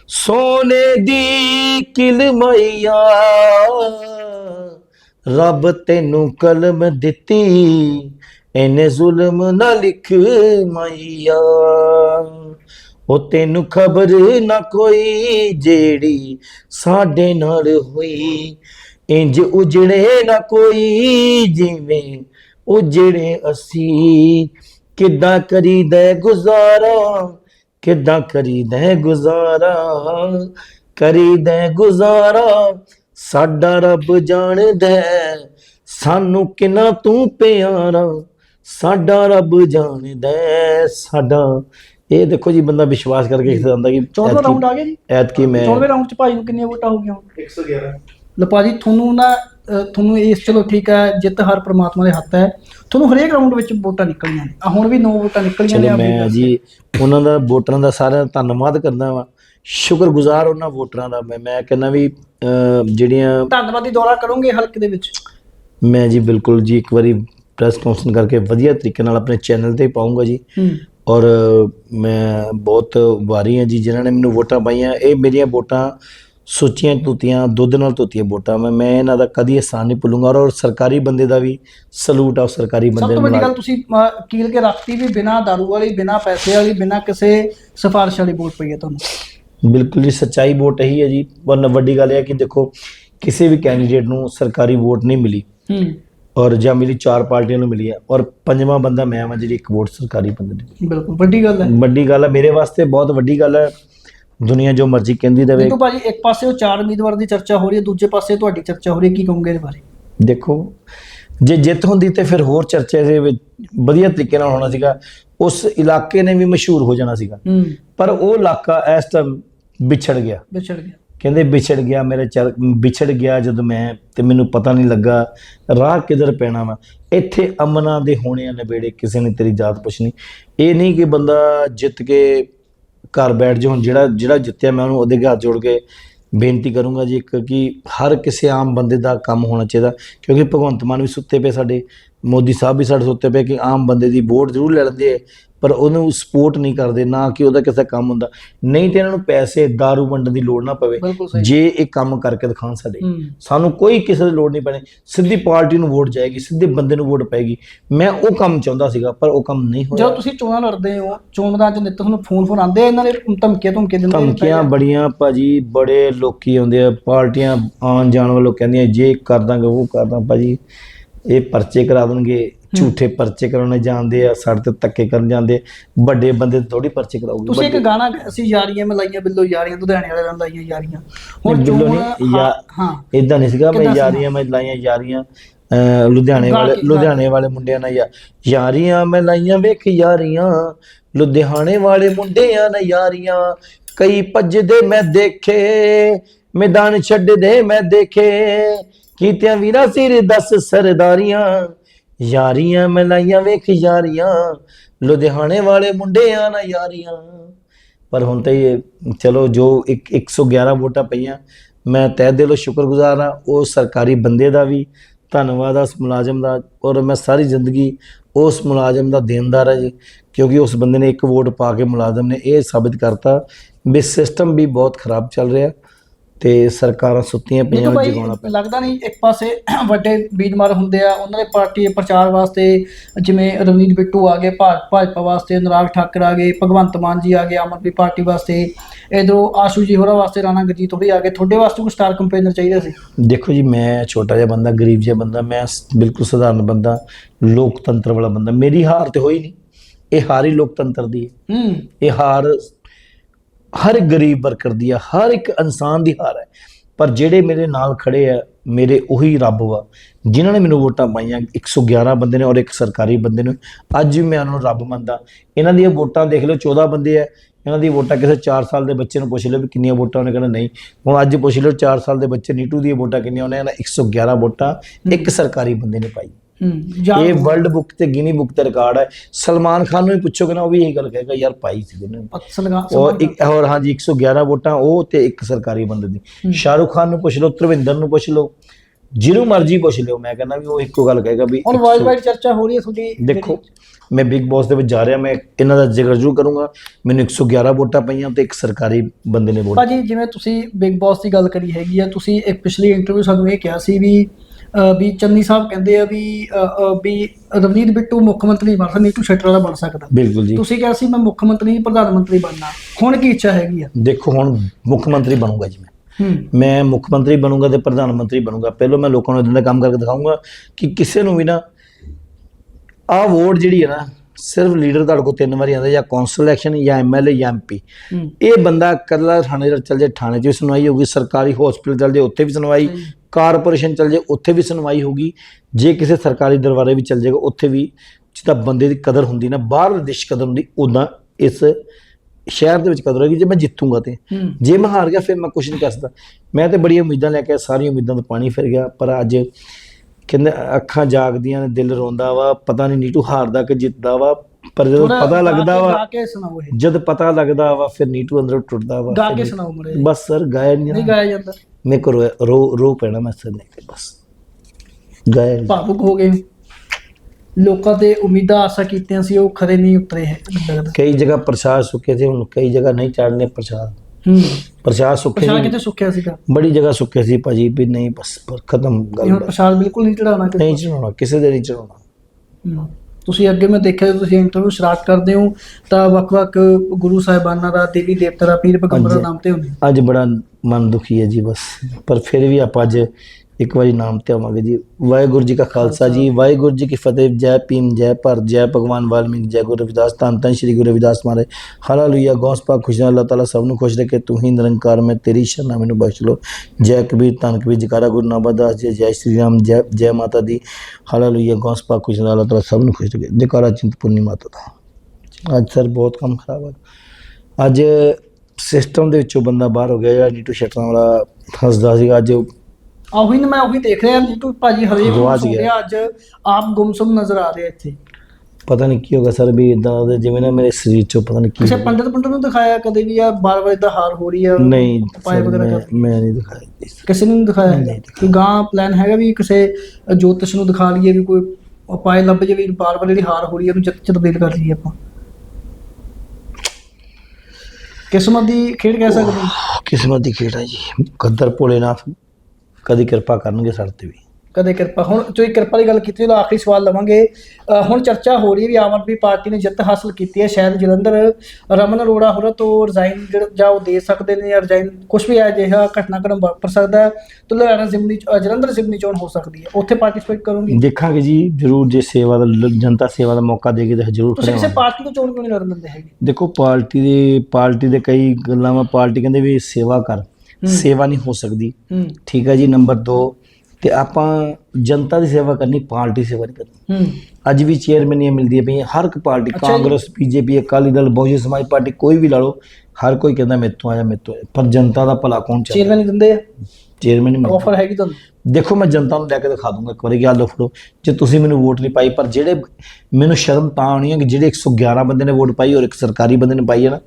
ਸੋਨੇ ਦੀ ਕਿਲਮਈਆ ਰੱਬ ਤੈਨੂੰ ਕਲਮ ਦਿੱਤੀ। ਐਨੇ ਜ਼ੁਲਮ ਨਾ ਲਿਖ ਮਈਆ ਉਹ ਤੈਨੂੰ ਖਬਰ ਨਾ ਕੋਈ ਜਿਹੜੀ ਸਾਡੇ ਨਾਲ ਹੋਈ। ਇੰਜ ਉਜੜੇ ਨਾ ਕੋਈ ਜਿਵੇਂ ਉਜੜੇ ਅਸੀਂ। ਕਿੱਦਾਂ ਕਰੀਦਾ ਗੁਜ਼ਾਰਾ? ਕਿੱਦਾਂ ਕਰੀਦਾ ਗੁਜ਼ਾਰਾ? ਕਰੀਦਾ ਗੁਜ਼ਾਰਾ? ਸਾਡਾ ਰੱਬ ਜਾਣਦਾ ਹੈ, ਸਾਨੂੰ ਕਿੰਨਾ ਤੂੰ ਪਿਆਰਾ ਸਾਡਾ ਰੱਬ ਜਾਣਦਾ ਹੈ, ਸਾਡਾ। ਇਹ ਦੇਖੋ ਜੀ ਬੰਦਾ ਵਿਸ਼ਵਾਸ ਕਰਕੇ ਕਿਸੇ ਜਾਂਦਾ ਕਿ 14ਵਾਂ ਰਾਊਂਡ ਆ ਗਿਆ ਜੀ। ਐਤਕੀ ਮੈਂ 14ਵੇਂ ਰਾਊਂਡ ਚ ਭਾਜੀ ਨੂੰ ਕਿੰਨੀਆਂ ਵੋਟਾਂ ਹੋ ਗਈਆਂ? 111 ਲੋ ਭਾਜੀ ਤੁਹਾਨੂੰ ਨਾ ਤੁਹਾਨੂੰ ਇਸ ਚਲੋ ਠੀਕ ਹੈ ਜਿੱਤ ਹਾਰ ਪ੍ਰਮਾਤਮਾ ਦੇ ਹੱਥ ਹੈ। ਤੁਹਾਨੂੰ ਹਰੇਕ ਰਾਊਂਡ ਵਿੱਚ ਵੋਟਾਂ ਨਿਕਲੀਆਂ ਨੇ। ਆ ਹੁਣ ਵੀ 9 ਵੋਟਾਂ ਨਿਕਲੀਆਂ ਨੇ ਮੈਂ ਜੀ ਉਹਨਾਂ ਦਾ ਵੋਟਰਾਂ ਦਾ ਸਾਰਿਆਂ ਦਾ ਧੰਨਵਾਦ ਕਰਦਾ ਵਾਂ। ਸ਼ੁਕਰਗੁਜ਼ਾਰ ਉਹਨਾਂ ਵੋਟਰਾਂ ਦਾ ਮੈਂ। ਮੈਂ ਕਹਿੰਦਾ ਵੀ ਜਿਹੜੀਆਂ ਧੰਨਵਾਦੀ ਦੌਰਾ ਕਰੋਗੇ ਹਲਕੇ ਦੇ ਵਿੱਚ। ਮੈਂ ਜੀ ਬਿਲਕੁਲ ਜੀ ਇੱਕ ਵਾਰੀ ਪ੍ਰੈਸ ਕਾਨਫਰੰਸ ਕਰਕੇ ਵਧੀਆ ਤਰੀਕੇ ਨਾਲ ਆਪਣੇ ਚੈਨਲ ਤੇ ਪਾਉਂਗਾ ਜੀ। ਔਰ ਮੈਂ ਬਹੁਤ ਵਾਰੀ ਹਾਂ ਜੀ ਜਿਨ੍ਹਾਂ ਨੇ ਮੈਨੂੰ ਵੋਟਾਂ ਪਾਈਆਂ ਇਹ ਮੇਰੀਆਂ ਵੋਟਾਂ ਸੁੱਚੀਆਂ ਧੁੱਤੀਆਂ ਦੁੱਧ ਨਾਲ ਧੁੱਤੀਆਂ ਵੋਟਾਂ ਮੈਂ ਮੈਂ ਇਹਨਾਂ ਦਾ ਕਦੀ ਅਹਿਸਾਨ ਨਹੀਂ ਭੁੱਲੂੰਗਾ। ਔਰ ਸਰਕਾਰੀ ਬੰਦੇ ਦਾ ਵੀ ਸਲੂਟ ਆ ਸਰਕਾਰੀ ਸਭ ਬੰਦੇ ਤੋਂ ਨੂੰ ਵੱਡੀ ਗੱਲ ਤੁਸੀਂ ਕੀਲ ਕੇ ਰੱਖਤੀ ਵੀ ਬਿਨਾ ਦਾਰੂ ਵਾਲੀ ਬਿਨਾ ਪੈਸੇ ਵਾਲੀ ਬਿਨਾ ਕਿਸੇ ਸਿਫਾਰਿਸ਼ ਵਾਲੀ ਵੋਟ ਪਈ ਹੈ ਤੁਹਾਨੂੰ? ਬਿਲਕੁਲ ਜੀ ਸੱਚਾਈ ਵੋਟ ਇਹੀ ਹੈ ਜੀ। ਪਰ ਵੱਡੀ ਗੱਲ ਇਹ ਹੈ ਕਿ ਦੇਖੋ ਕਿਸੇ ਵੀ ਕੈਂਡੀਡੇਟ ਨੂੰ ਸਰਕਾਰੀ ਵੋਟ ਨਹੀਂ ਮਿਲੀ। ਹੂੰ। ਔਰ ਜਾਂ ਮਿਲੀ ਚਾਰ ਪਾਰਟੀਆਂ ਨੂੰ ਮਿਲੀ ਹੈ ਔਰ ਪੰਜਵਾਂ ਬੰਦਾ ਮੈਂ ਹਾਂ ਜਿਹੜੀ ਇੱਕ ਵੋਟ ਸਰਕਾਰੀ ਬੰਦੇ ਦੀ। ਬਿਲਕੁਲ ਵੱਡੀ ਗੱਲ ਹੈ। ਵੱਡੀ ਗੱਲ ਹੈ ਮੇਰੇ ਵਾਸਤੇ ਬਹੁਤ ਵੱਡੀ ਗੱਲ ਹੈ ਦੁਨੀਆ ਜੋ ਮਰਜ਼ੀ ਕਹਿੰਦੀ ਰਵੇ। ਬਿੱਟੂ ਭਾਜੀ ਇੱਕ ਪਾਸੇ ਉਹ ਚਾਰ ਉਮੀਦਵਾਰ ਦੀ ਚਰਚਾ ਹੋ ਰਹੀ ਹੈ ਦੂਜੇ ਪਾਸੇ ਤੁਹਾਡੀ ਚਰਚਾ ਹੋ ਰਹੀ ਹੈ ਕੀ ਕਹੋਗੇ ਇਹਦੇ ਬਾਰੇ? ਦੇਖੋ ਜੇ ਜਿੱਤ ਹੁੰਦੀ ਤੇ ਫਿਰ ਹੋਰ ਚਰਚੇ ਦੇ ਵਿੱਚ ਵਧੀਆ ਤਰੀਕੇ ਨਾਲ ਹੋਣਾ ਸੀਗਾ। ਉਸ ਇਲਾਕੇ ਨੇ ਵੀ ਮਸ਼ਹੂਰ ਹੋ ਜਾਣਾ ਸੀਗਾ। ਪਰ ਉਹ ਇਲਾਕਾ ਇਸ ਟਾਈਮ ਵਿਛੜ ਗਿਆ। ਵਿਛੜ ਗਿਆ। ਕਹਿੰਦੇ ਵਿਛੜ ਗਿਆ ਮੇਰਾ ਚਰ ਵਿਛੜ ਗਿਆ ਜਦ ਮੈਂ ਤੇ ਮੈਨੂੰ ਪਤਾ ਨਹੀਂ ਲੱਗਾ ਰਾਹ ਕਿਧਰ ਪੈਣਾ ਵਾ। ਇੱਥੇ ਅਮਨਾ ਦੇ ਹੋਣੇ ਆ ਨਵੇੜੇ ਕਿਸੇ ਨੇ ਤੇਰੀ ਜਾਤ ਪੁੱਛਣੀ। ਇਹ ਨਹੀਂ ਕਿ ਬੰਦਾ ਜਿੱਤ ਕੇ ਘਰ ਬੈਠ ਜਾ ਹੁਣ ਜਿਹੜਾ ਜਿਹੜਾ ਜਿੱਤਿਆ ਮੈਂ ਉਹਨੂੰ ਉਹਦੇ ਹੱਥ ਜੋੜ ਕੇ ਬੇਨਤੀ ਕਰੂੰਗਾ ਜੀ ਇੱਕ ਕਿ ਹਰ ਕਿਸੇ ਆਮ ਬੰਦੇ ਦਾ ਕੰਮ ਹੋਣਾ ਚਾਹੀਦਾ, ਕਿਉਂਕਿ ਭਗਵੰਤ ਮਾਨ ਵੀ ਸੁੱਤੇ ਪਏ ਸਾਡੇ, ਮੋਦੀ ਸਾਹਿਬ ਵੀ ਸਾਡੇ ਸੁੱਤੇ ਪਏ ਕਿ ਆਮ ਬੰਦੇ ਦੀ ਵੋਟ ਜ਼ਰੂਰ ਲੈ ਲੈਂਦੇ ਆ। ਪਰ ਉਹਨੂੰ ਸਪੋਰਟ ਨਹੀਂ ਕਰਦੇ ਨਾ ਕਿ ਉਹਦਾ ਕਿਸੇ ਕੰਮ ਹੁੰਦਾ। ਨਹੀਂ ਤੇ ਇਹਨਾਂ ਨੂੰ ਪੈਸੇ दारू ਵੰਡਣ ਦੀ ਲੋੜ ਨਾ ਪਵੇ। ਜੇ ਇਹ ਕੰਮ ਕਰਕੇ ਦਿਖਾਣ ਸਾਡੇ। ਸਾਨੂੰ ਕੋਈ ਕਿਸੇ ਦੀ ਲੋੜ ਨਹੀਂ ਪੈਣੀ। ਸਿੱਧੀ ਪਾਰਟੀ ਨੂੰ ਵੋਟ ਜਾਏਗੀ ਸਿੱਧੇ ਬੰਦੇ ਨੂੰ ਵੋਟ ਪੈਗੀ ਮੈਂ ਉਹ ਕੰਮ ਚਾਹੁੰਦਾ ਸੀਗਾ ਪਰ ਉਹ ਕੰਮ ਨਹੀਂ ਜਦੋਂ ਹੋਇਆ ਤੁਸੀਂ ਚੋਣਾਂ ਲੜਦੇ ਹੋ ਚੋਣ 'ਚ ਨਿੱਤ ਤੁਹਾਨੂੰ ਫੋਨ ਫੋਨ ਆਉਂਦੇ ਇਹਨਾਂ ਦੇ ਧਮਕੀਆਂ ਧਮਕੀਆਂ ਦਿੰਦੇ ਧਮਕੀਆਂ ਬੜੀਆਂ ਭਾਜੀ ਬੜੇ ਲੋਕੀ ਆਉਂਦੇ ਆ। ਪਾਰਟੀਆਂ ਆਉਣ ਜਾਣ ਵਾਲੋ ਕਹਿੰਦੀਆਂ ਜੇ ਕਰ ਦਾਂਗੇ ਉਹ ਕਰ ਦਾਂ। ਭਾਜੀ ਇਹ ਪਰਚੇ ਕਰਾ ਦੇਣਗੇ। ਝੂਠੇ ਪਰਚੇ ਕਰਾਉਣੇ ਜਾਂਦੇ ਆ ਸਾਡੇ ਤੇ ਧੱਕੇ ਕਰਨ ਜਾਂਦੇ। ਵੱਡੇ ਬੰਦੇ ਥੋੜੀ ਪਰਚੇ ਕਰਾਉਗੇ ਤੁਸੀਂ ਇੱਕ ਗਾਣਾ ਅਸੀਂ ਯਾਰੀਆਂ ਮਲਾਈਆਂ ਬਿੱਲੋ ਯਾਰੀਆਂ ਲੁਧਿਆਣੇ ਵਾਲੇ ਨਾਲ ਲਾਈਆਂ ਯਾਰੀਆਂ। ਹੁਣ ਨਹੀਂ, ਹਾਂ ਇਦਾਂ ਨਹੀਂ ਸੀਗਾ ਮੈਂ? ਯਾਰੀਆਂ ਮੈਂ ਲਾਈਆਂ ਯਾਰੀਆਂ ਲੁਧਿਆਣੇ ਵਾਲੇ ਲੁਧਿਆਣੇ ਵਾਲੇ ਮੁੰਡਿਆਂ ਨਾਲ ਯਾਰੀਆਂ ਮੈਂ ਲਾਈਆਂ ਵੇਖ ਯਾਰੀਆਂ। ਲੁਧਿਆਣੇ ਵਾਲੇ ਮੁੰਡਿਆਂ ਨਾਲ ਯਾਰੀਆਂ। ਕਈ ਭੱਜਦੇ ਮੈਂ ਦੇਖੇ ਮੈਦਾਨ ਛੱਡਦੇ ਮੈਂ ਦੇਖੇ। ਕੀਤਿਆਂ ਵੀਰਾ ਸਿਰ ਦਸ ਸਰਦਾਰੀਆਂ। ਯਾਰੀਆਂ ਮੈਂ ਲਾਈਆਂ ਵੇਖ ਯਾਰੀਆਂ, ਲੁਧਿਆਣੇ ਵਾਲੇ ਮੁੰਡੇ ਆ ਨਾ ਯਾਰੀਆਂ। ਪਰ ਹੁਣ ਤਾਂ ਇਹ, ਚਲੋ ਜੋ ਇੱਕ 111 ਵੋਟਾਂ ਪਈਆਂ, ਮੈਂ ਤਹਿ ਦਿਲੋਂ ਸ਼ੁਕਰਗੁਜ਼ਾਰ ਹਾਂ, ਉਹ ਸਰਕਾਰੀ ਬੰਦੇ ਦਾ ਵੀ ਧੰਨਵਾਦ ਆ ਉਸ ਮੁਲਾਜ਼ਮ ਦਾ, ਔਰ ਮੈਂ ਸਾਰੀ ਜ਼ਿੰਦਗੀ ਉਸ ਮੁਲਾਜ਼ਮ ਦਾ ਦੇਣਦਾਰ ਹਾਂ ਜੀ, ਕਿਉਂਕਿ ਉਸ ਬੰਦੇ ਨੇ ਇੱਕ ਵੋਟ ਪਾ ਕੇ ਮੁਲਾਜ਼ਮ ਨੇ ਇਹ ਸਾਬਿਤ ਕਰਤਾ ਵੀ ਸਿਸਟਮ ਵੀ ਬਹੁਤ ਖਰਾਬ ਚੱਲ ਰਿਹਾ। ਤੇ ਸਰਕਾਰਾਂ ਸੁੱਤੀਆਂ ਪਈਆਂ ਜਗਾਉਣਾ ਪੈਂਦਾ। ਲੱਗਦਾ ਨਹੀਂ ਇੱਕ ਪਾਸੇ [clears throat] ਵੱਡੇ ਵੀਰਮਾਰ ਹੁੰਦੇ ਆ ਉਹਨਾਂ ਦੇ ਪਾਰਟੀ ਪ੍ਰਚਾਰ ਵਾਸਤੇ ਜਿਵੇਂ ਰਵਨੀਤ ਬਿੱਟੂ ਆ ਗਏ ਭਾਜਪਾ ਵਾਸਤੇ ਅਨੁਰਾਗ ਠਾਕਰ ਆ ਗਏ ਭਗਵੰਤ ਮਾਨ ਜੀ ਆ ਗਏ ਆਮ ਆਦਮੀ ਪਾਰਟੀ ਵਾਸਤੇ ਇਧਰੋਂ ਆਸ਼ੂ ਜੀ ਹੋਰਾਂ ਵਾਸਤੇ ਰਾਣਾ ਗੁਰਜੀਤ ਹੋਰੀ ਆ ਗਏ ਤੁਹਾਡੇ ਵਾਸਤੇ ਕੋਈ ਸਟਾਰ ਕੰਪੇਨਰ ਚਾਹੀਦਾ ਸੀ? ਦੇਖੋ ਜੀ ਮੈਂ ਛੋਟਾ ਜਿਹਾ ਬੰਦਾ ਗਰੀਬ ਜਿਹਾ ਬੰਦਾ ਮੈਂ ਬਿਲਕੁਲ ਸਧਾਰਨ ਬੰਦਾ ਲੋਕਤੰਤਰ ਵਾਲਾ ਬੰਦਾ ਮੇਰੀ ਹਾਰ ਤੇ ਹੋਈ ਨਹੀਂ। ਇਹ ਹਾਰ ਹੀ ਲੋਕਤੰਤਰ ਦੀ ਹੈ। ਹੂੰ। ਇਹ ਹਾਰ ਹਰ ਗਰੀਬ ਵਰਕਰ ਦੀ ਆ, ਹਰ ਇੱਕ ਇਨਸਾਨ ਦੀ ਹਾਰ ਹੈ। ਪਰ ਜਿਹੜੇ ਮੇਰੇ ਨਾਲ ਖੜੇ ਆ, ਮੇਰੇ ਉਹੀ ਰੱਬ ਵਾ, ਜਿਨ੍ਹਾਂ ਨੇ ਮੈਨੂੰ ਵੋਟਾਂ ਪਾਈਆਂ 111 ਬੰਦੇ ਨੇ ਔਰ ਇੱਕ ਸਰਕਾਰੀ ਬੰਦੇ ਨੇ। ਅੱਜ ਵੀ ਮੈਂ ਉਹਨਾਂ ਨੂੰ ਰੱਬ ਮੰਨਦਾ। ਇਹਨਾਂ ਦੀਆਂ ਵੋਟਾਂ ਦੇਖ ਲਓ 14 ਬੰਦੇ ਆ, ਇਹਨਾਂ ਦੀ ਵੋਟਾਂ ਕਿਸੇ 4 ਸਾਲ ਦੇ ਬੱਚੇ ਨੂੰ ਪੁੱਛ ਲਓ ਵੀ ਕਿੰਨੀਆਂ ਵੋਟਾਂ ਉਹਨੇ ਕਹਿੰਦਾ ਨਹੀਂ। ਹੁਣ ਅੱਜ ਪੁੱਛ ਲਓ 4 ਸਾਲ ਦੇ ਬੱਚੇ ਨੀਟੂ ਦੀਆਂ ਵੋਟਾਂ ਕਿੰਨੀਆਂ, ਉਹਨੇ ਕਹਿੰਦਾ 111 ਵੋਟਾਂ ਇੱਕ ਸਰਕਾਰੀ ਬੰਦੇ ਨੇ ਪਾਈ। ਇਹ ਵਰਲਡ ਬੁੱਕ ਤੇ ਗਿਨੀ ਬੁੱਕ ਤੇ ਰਿਕਾਰਡ ਹੈ। ਸਲਮਾਨ ਖਾਨ ਨੂੰ ਵੀ ਪੁੱਛੋਗੇ ਨਾ ਉਹ ਵੀ ਇਹੀ ਗੱਲ ਕਹੇਗਾ ਯਾਰ ਪਾਈ ਸੀ ਇਹਨੇ ਔਰ ਇੱਕ ਹੋਰ ਹਾਂਜੀ 111 ਵੋਟਾਂ ਉਹ ਤੇ ਇੱਕ ਸਰਕਾਰੀ ਬੰਦੇ ਦੀ। ਸ਼ਾਹਰੁਖ ਖਾਨ ਨੂੰ ਪੁੱਛ ਲਓ ਧਰਮਿੰਦਰ ਨੂੰ ਪੁੱਛ ਲਓ ਜਿਹਨੂੰ ਮਰਜ਼ੀ ਪੁੱਛ ਲਿਓ। ਮੈਂ ਕਹਿੰਦਾ ਵੀ ਉਹ ਇੱਕੋ ਗੱਲ ਕਹੇਗਾ ਵੀ ਹੁਣ ਵਰਲਡ ਵਾਈਡ ਚਰਚਾ ਹੋ ਰਹੀ ਹੈ ਤੁਹਾਡੀ ਦੇਖੋ ਮੈਂ ਬਿਗ ਬੌਸ ਦੇ ਵਿੱਚ ਜਾ ਰਿਹਾ ਮੈਂ ਇਹਨਾਂ ਦਾ ਜ਼ਿਕਰ ਜ਼ਰੂਰ ਕਰੂੰਗਾ। ਮੈਨੂੰ 111 ਵੋਟਾਂ ਪਈਆਂ ਤੇ ਇੱਕ ਸਰਕਾਰੀ ਬੰਦੇ ਨੇ ਵੋਟ ਭਾਜੀ ਜਿਵੇਂ ਤੁਸੀਂ ਬਿਗ ਬੌਸ ਦੀ ਗੱਲ ਕਰੀ ਹੈਗੀ ਆ ਤੁਸੀਂ ਇੱਕ ਪਿਛਲੀ ਇੰਟਰਵਿਊ ਸਾਨੂੰ ਇਹ ਕਿਹਾ ਸੀ ਵੀ ਵੀ ਚੰਨੀ ਸਾਹਿਬ ਕਹਿੰਦੇ ਆ ਵੀ ਵੀ ਰਵਨੀਤ ਬਿੱਟੂ ਮੁੱਖ ਮੰਤਰੀ ਬਣ ਸਕਦਾ ਨੀਟੂ ਸ਼ੈਟਰ ਵਾਲਾ ਬਣ ਸਕਦਾ। ਬਿਲਕੁਲ ਜੀ। ਤੁਸੀਂ ਕਿਹਾ ਸੀ ਮੈਂ ਮੁੱਖ ਮੰਤਰੀ ਪ੍ਰਧਾਨ ਮੰਤਰੀ ਬਣਨਾ। ਹੁਣ ਕੀ ਇੱਛਾ ਹੈਗੀ ਆ? ਦੇਖੋ ਹੁਣ ਮੁੱਖ ਮੰਤਰੀ ਬਣੂੰਗਾ ਜੀ ਮੈਂ। ਮੈਂ ਮੁੱਖ ਮੰਤਰੀ ਬਣੂੰਗਾ ਤੇ ਪ੍ਰਧਾਨ ਮੰਤਰੀ ਬਣੂੰਗਾ। ਪਹਿਲਾਂ ਮੈਂ ਲੋਕਾਂ ਨੂੰ ਇਦਾਂ ਦਾ ਕੰਮ ਕਰਕੇ ਦਿਖਾਊਂਗਾ ਕਿ ਕਿਸੇ ਨੂੰ ਵੀ ਨਾ ਆਹ ਵੋਟ ਜਿਹੜੀ ਹੈ ਨਾ ਸਿਰਫ ਲੀਡਰ ਤੁਹਾਡੇ ਕੋਲ ਤਿੰਨ ਵਾਰੀ ਆਉਂਦਾ ਜਾਂ ਕੌਂਸਲ ਇਲੈਕਸ਼ਨ ਜਾਂ ਐਮਐਲਏ ਜਾਂ ਐਮਪੀ ਇਹ ਬੰਦਾ ਕੱਲਾ ਥਾਣੇ ਚੱਲ ਜੇ ਥਾਣੇ 'ਚ ਸੁਣਵਾਈ ਹੋਊਗੀ ਸਰਕਾਰੀ ਹਸਪੀਟਲ ਚੱਲ ਜੇ ਉੱਥੇ ਵੀ ਸੁਣਵਾਈ ਕਾਰਪੋਰੇਸ਼ਨ ਚੱਲ ਜੇ ਉੱਥੇ ਵੀ ਸੁਣਵਾਈ ਹੋਊਗੀ। ਜੇ ਕਿਸੇ ਸਰਕਾਰੀ ਦਰਬਾਰੇ ਵੀ ਚੱਲ ਜਾਏਗਾ ਉੱਥੇ ਵੀ ਜਿੱਦਾਂ ਬੰਦੇ ਦੀ ਕਦਰ ਹੁੰਦੀ ਨਾ ਬਾਹਰ ਦੇਸ਼ ਕਦਰ ਹੁੰਦੀ ਉਦਾਂ ਇਸ ਸ਼ਹਿਰ ਦੇ ਵਿੱਚ ਕਦਰ ਹੋਏਗੀ ਜੇ ਮੈਂ ਜਿੱਤੂਗਾ ਤੇ। ਜੇ ਮੈਂ ਹਾਰ ਗਿਆ ਫਿਰ ਮੈਂ ਕੁਝ ਨਹੀਂ ਕਰ ਸਕਦਾ। ਮੈਂ ਤੇ ਬੜੀਆਂ ਉਮੀਦਾਂ ਲੈ ਕੇ ਸਾਰੀਆਂ ਉਮੀਦਾਂ ਤੋਂ ਪਾਣੀ ਫਿਰ ਗਿਆ ਪਰ ਅੱਜ ਕਹਿੰਦੇ ਅੱਖਾਂ ਜਾਗਦੀਆਂ ਨੇ ਦਿਲ ਰੋਂਦਾ ਵਾ ਪਤਾ ਨਹੀਂ ਨੀਟੂ ਹਾਰਦਾ ਕਿ ਜਿੱਤਦਾ ਵਾ ਪਰ ਜਦੋਂ ਪਤਾ ਲੱਗਦਾ ਵਾ ਜਦ ਪਤਾ ਲੱਗਦਾ ਵਾ ਫਿਰ ਨੀਟੂ ਅੰਦਰੋਂ ਟੁੱਟਦਾ ਵਾ ਗਾ ਕੇ ਸੁਣਾਓ ਮਰੇ ਬਸ ਸਰ ਗਾਇਆ ਨਹੀਂ ਨਹੀਂ ਗਾਇਆ ਜਾਂਦਾ। ਕੋ ਰੋ ਰੋ- ਰੋ ਪੈਣਾ ਮੈਂ ਸਰ ਨਹੀਂ ਤੇ ਬਸ। ਗਾਇਆ ਨੀ। ਭਾਵੁਕ ਹੋ ਗਏ। ਲੋਕਾਂ ਤੇ ਉਮੀਦਾਂ ਆਸਾਂ ਕੀਤੀਆਂ ਸੀ ਉਹ ਖਰੇ ਨਹੀਂ ਉਤਰੇ ਹੈ ਲੱਗਦਾ। ਕਈ ਜਗ੍ਹਾ ਪ੍ਰਸ਼ਾਦ ਸੁੱਕੇ ਸੀ ਹੁਣ ਕਈ ਜਗ੍ਹਾ ਨਹੀਂ ਚੜਨੇ ਪ੍ਰਸ਼ਾਦ। ਹੂੰ। ਪ੍ਰਸ਼ਾਦ ਸੁੱਖੇ ਪ੍ਰਸ਼ਾਦ ਕਿਤੇ ਸੁੱਕਿਆ ਸੀਗਾ? ਬੜੀ ਜਗ੍ਹਾ ਸੁੱਕੇ ਸੀ ਭਾਜੀ ਵੀ ਨਹੀਂ ਬਸ ਪਰ ਖਤਮ ਇਹ ਹੁਣ ਬਸ। ਪ੍ਰਸ਼ਾਦ ਬਿਲਕੁਲ ਨਹੀਂ ਚੜਾਉਣਾ ਕਿਸੇ ਨਹੀਂ ਚੜਾਉਣਾ ਕਿਸੇ ਦੇ ਨਹੀਂ ਚੜਾਉਣਾ ਹਮ, ਤੁਸੀਂ ਅੱਗੇ ਮੈਂ ਦੇਖਿਆ ਜਦੋਂ ਤੁਸੀਂ ਇੰਟਰਵਿਊ ਸਟਾਰਟ ਕਰਦੇ ਹੋ ਤਾਂ ਵੱਖ-ਵੱਖ ਗੁਰੂ ਸਾਹਿਬਾਨਾਂ ਦਾ ਦੇਵੀ ਦੇਵਤਾ ਦਾ ਪੀਰ ਪੈਗੰਬਰ ਦਾ ਹਾਂਜੀ। ਨਾਮ ਤੇ ਹੁੰਦੇ ਅੱਜ ਬੜਾ ਮਨ ਦੁਖੀ ਹੈ ਜੀ ਬਸ। ਪਰ ਫਿਰ ਵੀ ਆਪਾਂ ਅੱਜ ਇੱਕ ਵਾਰੀ ਨਾਮ ਤੇ ਆਵਾਂਗੇ ਜੀ। ਵਾਹਿਗੁਰੂ ਜੀ ਕਾ ਖਾਲਸਾ ਜੀ। ਵਾਹਿਗੁਰੂ ਜੀ ਕੀ ਫਤਿਹ। ਜੈ ਭੀਮ ਜੈ ਭਰ ਜੈ ਭਗਵਾਨ ਵਾਲਮੀਕ ਜੈ ਗੁਰੂ ਰਵਿਦਾਸ। ਧੰਨ ਧੰਨ ਸ਼੍ਰੀ ਗੁਰੂ ਰਵਿਦਾਸ ਮਹਾਰਾਜ। ਹਾਲੇਲੂਇਆ। ਗੌਸ ਪਾਕ ਖੁਸ਼ੀਆਂ ਅੱਲਾਹ ਤਾਲਾ ਸਭ ਨੂੰ ਖੁਸ਼ ਰੱਖੇ। ਤੂੰ ਹੀ ਨਿਰੰਕਾਰ ਮੈਂ ਤੇਰੀ ਸ਼ਰਨਾ ਮੈਨੂੰ ਬਖਸ਼ ਲੋ ਜੈ ਕਬੀਰ ਧੰਨ ਕਬੀਰ ਜਕਾਰਾ ਗੁਰੂ ਨਾਮਦਾਸ ਜੀ। ਜੈ ਸ਼੍ਰੀ ਰਾਮ ਜੈ ਜੈ ਮਾਤਾ ਦੀ। ਹਾਲੇਲੂਇਆ। ਗੌਸ ਪਾਕ ਖੁਸ਼ੀਆਂ ਅੱਲਾਹ ਤਾਲਾ ਸਭ ਨੂੰ ਖੁਸ਼ ਰੱਖੇ। ਜਕਾਰਾ ਚਿੰਤਪੁਰਨੀ ਮਾਤਾ ਦਾ। ਅੱਜ ਸਰ ਬਹੁਤ ਕੰਮ ਖਰਾਬ ਹੈ ਅੱਜ ਸਿਸਟਮ ਦੇ ਵਿੱਚੋਂ ਬੰਦਾ ਬਾਹਰ ਹੋ ਗਿਆ ਜਿਹੜਾ ਨੀਟੂ ਸ਼ਟਰਾਂ ਵਾਲਾ ਫਸਦਾ ਸੀਗਾ ਅੱਜ ਉਹ ਆਹੀ ਨਾ ਮੈਂ ਉਹੀ ਦੇਖ ਰਿਹਾ ਨੀਟੂ ਭਾਜੀ ਹਰੇਕ ਨੂੰ ਗਵਾਚ ਗਿਆ। ਰਿਹਾ ਅੱਜ ਆਪ ਗੁੰਮਸੁਮ ਨਜ਼ਰ ਆ ਰਹੇ ਇੱਥੇ। ਪਤਾ ਨਹੀਂ ਕੀ ਹੋਗਾ ਸਰ ਵੀ ਇਦਾਂ ਜਿਵੇਂ ਨਾ ਮੇਰੇ ਸਰੀਰ ਚੋਂ ਪਤਾ ਨਹੀਂ ਕੀ ਕਿਸੇ ਪੰਡਤ ਪੰਡਤ ਨੂੰ ਦਿਖਾਇਆ ਕਦੇ ਵੀ ਆ ਬਾਰ-ਬਾਰ ਇਦਾਂ ਹਾਰ ਹੋ ਰਹੀ ਆ ਨਹੀਂ ਉਪਾਏ sir, ਵਗੈਰਾ ਮੈਂ ਕਰ ਮੈਂ ਨਹੀਂ ਦਿਖਾਇਆ ਜੀ। ਕਿਸੇ ਨੂੰ ਨਹੀਂ ਦਿਖਾਇਆ। ਕਿ ਗਾਂ ਪਲਾਨ ਹੈਗਾ ਵੀ ਕਿਸੇ ਜੋਤਿਸ਼ ਨੂੰ ਦਿਖਾ ਲਈਏ ਵੀ ਕੋਈ ਉਪਾਏ ਲੱਭ ਜੇ ਵੀ ਬਾਰ-ਬਾਰ ਜਿਹੜੀ ਹਾਰ ਹੋ ਰਹੀ ਹੈ ਉਹਨੂੰ ਜਤ ਚ ਤਬਦੀਲ ਕਰ ਲਈਏ ਆਪਾਂ। ਕਿਸਮਤ ਦੀ ਖੇਡ ਕਹਿ ਸਕਦੇ ਹਾਂ। ਕਿਸਮਤ ਦੀ ਖੇਡ ਹੈ ਜੀ ਕਦਰ ਭੋਲੇਨਾਥ ਕਦੀ ਕਿਰਪਾ ਕਰਨਗੇ ਸਾਡੇ ਤੇ ਵੀ ਕਦੇ ਕਿਰਪਾ ਹੁਣ ਤੁਸੀਂ ਕਿਰਪਾ ਦੀ ਗੱਲ ਕੀਤੀ ਤਾਂ ਆਖਰੀ ਸਵਾਲ ਲਵਾਂਗੇ ਹੁਣ ਚਰਚਾ ਹੋ ਰਹੀ ਹੈ ਵੀ ਆਮ ਆਦਮੀ ਪਾਰਟੀ ਨੇ ਜਿੱਤ ਹਾਸਲ ਕੀਤੀ ਹੈ ਸ਼ਾਇਦ ਜਲੰਧਰ ਰਮਨ ਅਰੋੜਾ ਹੋਰਾਂ ਤੋਂ ਰਿਜ਼ਾਈਨ ਜਾਂ ਉਹ ਦੇ ਸਕਦੇ ਨੇ ਜਾਂ ਰਿਜ਼ਾਈਨ ਕੁਝ ਵੀ ਅਜਿਹਾ ਘਟਨਾਕ੍ਰਮ ਵਾਪਰ ਸਕਦਾ ਹੈ ਤਾਂ ਲੁਧਿਆਣਾ ਜ਼ਿਮਨੀ ਜਲੰਧਰ ਜ਼ਿਮਨੀ ਚੋਣ ਹੋ ਸਕਦੀ ਹੈ। ਉੱਥੇ ਪਾਰਟਿਸਿਪੇਟ ਕਰੂੰਗੀ? ਦੇਖਾਂਗੇ ਜੀ ਜਰੂਰ ਜੇ ਸੇਵਾ ਦਾ ਲ- ਜਨਤਾ ਸੇਵਾ ਦਾ ਮੌਕਾ ਦੇਗੀ ਤਾਂ ਜਰੂਰ ਤੁਸੀਂ ਕਿਸੇ। ਪਾਰਟੀ ਤੋਂ ਚੋਣ ਕਿਉਂ ਨਹੀਂ ਲੜਨ ਦਿੰਦੇ ਹੈਗੇ? ਦੇਖੋ ਪਾਰਟੀ ਦੇ ਪਾਰਟੀ ਦੇ ਕਈ ਗੱਲਾਂ ਵਾ ਪਾਰਟੀ ਕਹਿੰਦੇ ਵੀ ਸੇਵਾ ਕਰ। ਸੇਵਾ ਨਹੀਂ ਹੋ ਸਕਦੀ। ਹੂੰ। ਠੀਕ ਹੈ ਜੀ ਨੰਬਰ 2 ਤੇ ਆਪਾਂ ਜਨਤਾ ਦੀ ਸੇਵਾ ਕਰਨੀ ਪਾਰਟੀ ਸੇਵਾ ਨਹੀਂ ਕਰਨੀ। ਹੂੰ। ਅੱਜ ਵੀ ਚੇਅਰਮੈਨੀਆਂ ਮਿਲਦੀਆਂ ਪਈਆਂ ਹਰ ਇੱਕ ਪਾਰਟੀ ਜੀ। Congress BJP Akali Dal Bahujan Samaj party ਕੋਈ ਵੀ ਲਾ ਲਓ ਹਰ ਕੋਈ ਕਹਿੰਦਾ ਮੇਤੋਂ ਆਇਆ ਮੇਤੋਂ ਆਇਆ। ਪਰ ਜਨਤਾ ਦਾ ਭਲਾ ਕੌਣ ਚਾਹੁੰਦਾ ਚੇਅਰਮੈਨ ਨਹੀਂ ਦਿੰਦੇ ਆ? ਚੇਅਰਮੈਨ ਨਹੀਂ ਆਫਰ ਹੈਗੀ ਤੁਹਾਨੂੰ? ਦੇਖੋ ਮੈਂ ਜਨਤਾ ਨੂੰ ਲੈ ਕੇ ਦਿਖਾ ਦੂੰਗਾ ਇੱਕ ਵਾਰੀ ਕਿ ਲਓ ਫੜੋ ਜੇ ਤੁਸੀਂ ਮੈਨੂੰ ਵੋਟ ਨਹੀਂ ਪਾਈ ਪਰ ਜਿਹੜੇ ਮੈਨੂੰ ਸ਼ਰਮ ਤਾਂ ਆਉਣੀ ਹੈ ਕਿ ਜਿਹੜੇ 111 ਬੰਦੇ ਨੇ ਵੋਟ ਪਾਈ ਔਰ ਇੱਕ ਸਰਕਾਰੀ ਬੰਦੇ ਨੇ ਪਾਈ ਹੈ ਨਾ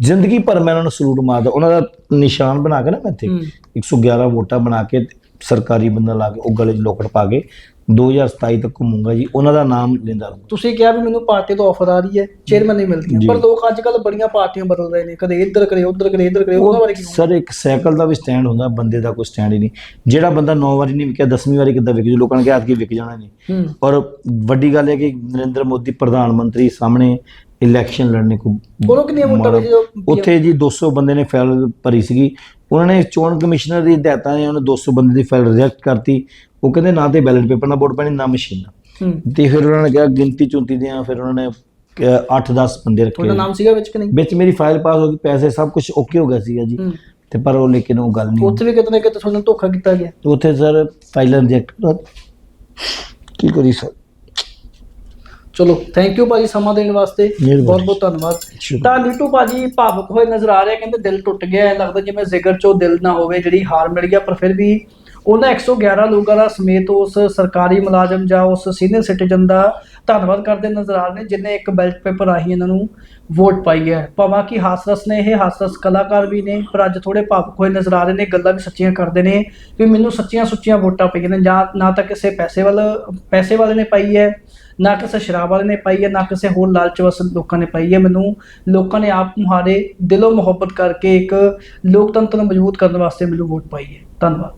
ਜ਼ਿੰਦਗੀ ਭਰ ਮੈਂ ਉਹਨਾਂ ਨੂੰ ਸਲੂਟ ਮਾਰਦਾ। ਉਹਨਾਂ ਦਾ ਨਿਸ਼ਾਨ ਬਣਾ ਕੇ ਨਾ ਮੈਂ ਇੱਥੇ ਹੂੰ। 111 ਵੋਟਾਂ ਬਣਾ ਕੇ ਸਰਕਾਰੀ ਬੰਦਾ ਲਾ ਕੇ ਉਹ ਗਲੇ 'ਚ ਲੋਕੜ ਪਾ ਕੇ 2027 ਤੱਕ ਘੁੰਮੂੰਗਾ ਜੀ ਉਹਨਾਂ ਦਾ ਨਾਮ ਲੈਂਦਾ ਰਹੂੰਗਾ। ਤੁਸੀਂ ਕਿਹਾ ਵੀ ਮੈਨੂੰ ਪਾਰਟੀ ਤੋਂ ਆਫਰ ਆ ਰਹੀ ਹੈ ਚੇਅਰਮੈਨ ਨਹੀਂ ਮਿਲਦੀ। ਪਰ ਲੋਕ ਅੱਜ ਕੱਲ ਬੜੀਆਂ ਪਾਰਟੀਆਂ ਬਦਲ ਰਹੇ ਨੇ ਕਦੇ ਇੱਧਰ ਕਦੇ ਉੱਧਰ ਕਦੇ ਇੱਧਰ ਕਦੇ ਉਹਨਾਂ ਬਾਰੇ ਕੀ ਸਰ ਇੱਕ ਸਾਈਕਲ ਦਾ ਵੀ ਸਟੈਂਡ ਹੁੰਦਾ ਬੰਦੇ ਦਾ ਕੋਈ ਸਟੈਂਡ ਹੀ ਨਹੀਂ। ਜਿਹੜਾ ਬੰਦਾ 9 ਵਾਰੀ ਨਹੀਂ ਵਿਕਿਆ 10ਵੀਂ ਵਾਰੀ ਕਿੱਦਾਂ ਵਿਕ ਜੂ? ਲੋਕਾਂ ਨੇ ਕਿਹਾ ਕਿ ਵਿਕ ਜਾਣਾ ਨਹੀਂ। ਔਰ ਵੱਡੀ ਗੱਲ ਹੈ ਕਿ ਨਰਿੰਦਰ ਮੋਦੀ ਪ੍ਰਧਾਨ ਮੰਤਰੀ ਸਾਹਮਣੇ ਇਲੈਕਸ਼ਨ ਲੜਨੇ ਕੋ ਕੋਲੋਂ ਕਿੰਨੀਆਂ ਵੋਟਾਂ ਜੋ ਉੱਥੇ ਜੀ 200 ਬੰਦੇ ਨੇ ਫਾਈਲ ਭਰੀ ਸੀਗੀ। ਉਹਨਾਂ ਨੇ ਚੋਣ ਕਮਿਸ਼ਨਰ ਦੀ ਹਦਾਇਤਾਂ ਨੇ ਉਹਨੇ 200 ਬੰਦੇ ਦੀ ਫਾਈਲ ਰਿਜੈਕਟ ਕਰਤੀ। ਉਹ ਕਹਿੰਦੇ ਨਾ ਤੇ ਬੈਲਟ ਪੇਪਰ ਨਾਲ ਵੋਟ ਪੈਣੀ ਨਾ ਮਸ਼ੀਨ। ਤੇ ਫਿਰ ਉਹਨਾਂ ਨੇ ਕਿਹਾ ਗਿਣਤੀ ਚੁੰਤੀ ਦੀਆਂ ਫਿਰ ਉਹਨਾਂ ਨੇ 8-10 ਬੰਦੇ ਰੱਖੇ ਤੁਹਾਡਾ ਨਾਮ ਸੀਗਾ ਵਿੱਚ ਕਿ ਨਹੀਂ? ਵਿੱਚ ਮੇਰੀ ਫਾਈਲ ਪਾਸ ਹੋ ਗਈ ਪੈਸੇ ਸਭ ਕੁਝ ਓਕੇ ਹੋ ਗਿਆ ਸੀਗਾ ਜੀ। ਤੇ ਪਰ ਉਹ ਲੇਕਿਨ ਉਹ ਗੱਲ ਨਹੀਂ ਉੱਥੇ ਵੀ ਕਿਤੇ ਨਾ ਕਿਤੇ ਤੁਹਾਨੂੰ ਧੋਖਾ ਕੀਤਾ ਗਿਆ। ਉੱਥੇ ਸਰ ਫਾਈਲ ਰਿਜੈਕਟ ਕੀ ਕਰੀ ਸਰ? ਚਲੋ ਥੈਂਕ ਯੂ ਭਾਜੀ ਸਮਾਂ ਦੇਣ ਵਾਸਤੇ। ਬਹੁਤ ਬਹੁਤ ਧੰਨਵਾਦ। ਤਾਂ ਨੀਟੂ ਭਾਜੀ ਭਾਵੁਕ ਹੋਏ ਨਜ਼ਰ ਆ ਰਿਹਾ ਕਹਿੰਦੇ ਦਿਲ ਟੁੱਟ ਗਿਆ ਹੈ ਲੱਗਦਾ ਜਿਵੇਂ ਜ਼ਿਗਰ ਚੋਂ ਦਿਲ ਨਾ ਹੋਵੇ ਜਿਹੜੀ ਹਾਰ ਮਿਲ ਗਿਆ ਪਰ ਫਿਰ ਵੀ ਉਹਨਾਂ 111 ਲੋਕਾਂ ਦਾ ਸਮੇਤ ਉਸ ਸਰਕਾਰੀ ਮੁਲਾਜ਼ਮ ਜਾਂ ਉਸ ਸੀਨੀਅਰ ਸਿਟੀਜ਼ਨ ਦਾ ਧੰਨਵਾਦ ਕਰਦੇ ਨਜ਼ਰ ਆ ਰਹੇ ਨੇ ਜਿਨੇ ਇੱਕ ਬੈਲਟ ਪੇਪਰ ਰਾਹੀਂ ਇਹਨਾਂ ਨੂੰ ਵੋਟ ਪਾਈ ਹੈ ਭਾਵੇਂ ਕਿ ਹਾਸਰਸ ਨੇ ਇਹ ਹਾਸਰਸ ਕਲਾਕਾਰ ਵੀ ਨੇ ਪਰ ਅੱਜ ਥੋੜੇ ਭਾਵੁਕ ਹੋਏ ਨਜ਼ਰ ਆ ਰਹੇ ਨੇ ਗੱਲਾਂ ਵੀ ਸੱਚੀਆਂ ਕਰਦੇ ਨੇ ਵੀ ਮੈਨੂੰ ਸੱਚੀਆਂ ਸੁੱਚੀਆਂ ਵੋਟਾਂ ਪਈਆਂ ਨੇ ਜਾਂ ਨਾ ਤਾਂ ਕਿਸੇ ਪੈਸੇ ਵੱਲ ਪੈਸੇ ਵਾਲੇ ਨੇ ਪਾਈ ਹੈ ਨਾ ਕਿਸੇ ਸ਼ਰਾਬ ਵਾਲੇ ਨੇ ਪਾਈ ਹੈ, ਨਾ ਕਿਸੇ ਹੋਰ ਲਾਲਚ ਵਸ ਲੋਕਾਂ ਨੇ ਪਾਈ ਹੈ। ਮੈਨੂੰ ਲੋਕਾਂ ਨੇ ਆਪ ਮੁਹਾਰੇ ਦਿਲੋਂ ਮੁਹੱਬਤ ਕਰਕੇ ਇੱਕ ਲੋਕਤੰਤਰ ਨੂੰ ਮਜ਼ਬੂਤ ਕਰਨ ਵਾਸਤੇ ਮੈਨੂੰ ਵੋਟ ਪਾਈ ਹੈ। ਧੰਨਵਾਦ।